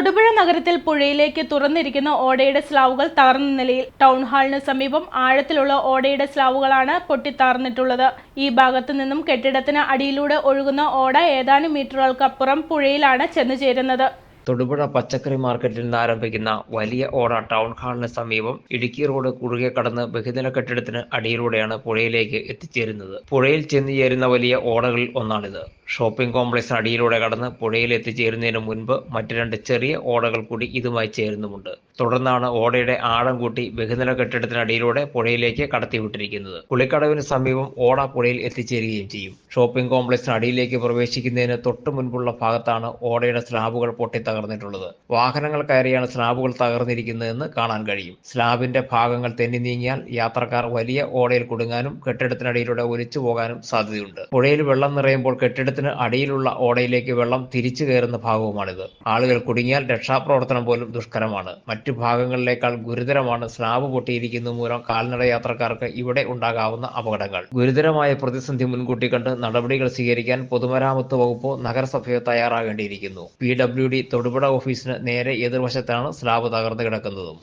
തൊടുപുഴ നഗരത്തിൽ പുഴയിലേക്ക് തുറന്നിരിക്കുന്ന ഓടയുടെ സ്ലാവുകൾ തകർന്ന നിലയിൽ ടൗൺ ഹാളിന് സമീപം ആഴത്തിലുള്ള ഓടയുടെ സ്ലാവുകളാണ് പൊട്ടിത്താർന്നിട്ടുള്ളത് ഈ ഭാഗത്തു നിന്നും കെട്ടിടത്തിന് അടിയിലൂടെ ഒഴുകുന്ന ഓട ഏതാനും മീറ്ററുകൾക്കപ്പുറം പുഴയിലാണ് ചെന്നു ചേരുന്നത്. തൊടുപുഴ പച്ചക്കറി മാർക്കറ്റിൽ നിന്ന് ആരംഭിക്കുന്ന വലിയ ഓട ടൗൺ ഹാളിന് സമീപം ഇടുക്കി റോഡ് കുറുകെ കടന്ന് ബഹുനില കെട്ടിടത്തിന് അടിയിലൂടെയാണ് പുഴയിലേക്ക് എത്തിച്ചേരുന്നത്. പുഴയിൽ ചെന്നു ചേരുന്ന വലിയ ഓടകളിൽ ഒന്നാണിത്. ഷോപ്പിംഗ് കോംപ്ലക്സിന് അടിയിലൂടെ കടന്ന് പുഴയിൽ എത്തിച്ചേരുന്നതിന് മുൻപ് മറ്റു രണ്ട് ചെറിയ ഓടകൾ കൂടി ഇതുമായി ചേരുന്നുമുണ്ട്. തുടർന്നാണ് ഓടയുടെ ആഴം കൂട്ടി ബഹുനില കെട്ടിടത്തിനടിയിലൂടെ പുഴയിലേക്ക് കടത്തിവിട്ടിരിക്കുന്നത്. കുളിക്കടവിന് സമീപം ഓട പുഴയിൽ എത്തിച്ചേരുകയും ചെയ്യും. ഷോപ്പിംഗ് കോംപ്ലക്സിന് അടിയിലേക്ക് പ്രവേശിക്കുന്നതിന് തൊട്ടു മുൻപുള്ള ഭാഗത്താണ് ഓടയുടെ സ്ലാബുകൾ പൊട്ടി തകർന്നിട്ടുള്ളത് വാഹനങ്ങൾ കയറിയാണ് സ്ലാബുകൾ തകർന്നിരിക്കുന്നതെന്ന് കാണാൻ കഴിയും. സ്ലാബിന്റെ ഭാഗങ്ങൾ തെന്നി നീങ്ങിയാൽ യാത്രക്കാർ വലിയ ഓടയിൽ കുടുങ്ങാനും കെട്ടിടത്തിനടിയിലൂടെ ഒലിച്ചു പോകാനും സാധ്യതയുണ്ട്. പുഴയിൽ വെള്ളം നിറയുമ്പോൾ കെട്ടിടത്തിന് അടിയിലുള്ള ഓടയിലേക്ക് വെള്ളം തിരിച്ചു കയറുന്ന ഭാഗവുമാണിത്. ആളുകൾ കുടുങ്ങിയാൽ രക്ഷാപ്രവർത്തനം പോലും ദുഷ്കരമാണ്. മറ്റു ഭാഗങ്ങളിലേക്കാൾ ഗുരുതരമാണ് സ്ലാബ് പൊട്ടിയിരിക്കുന്നത് മൂലം കാൽനട യാത്രക്കാർക്ക് ഇവിടെ ഉണ്ടാകാവുന്ന അപകടങ്ങൾ. ഗുരുതരമായ പ്രതിസന്ധി മുൻകൂട്ടി കണ്ട് നടപടികൾ സ്വീകരിക്കാൻ പൊതുമരാമത്ത് വകുപ്പോ നഗരസഭയോ തയ്യാറാകേണ്ടിയിരിക്കുന്നു. പി ഡബ്ല്യു ഡി തൊടുപുഴ ഓഫീസിന് നേരെ എതിർവശത്താണ് സ്ലാബ് തകർന്നു കിടക്കുന്നതും.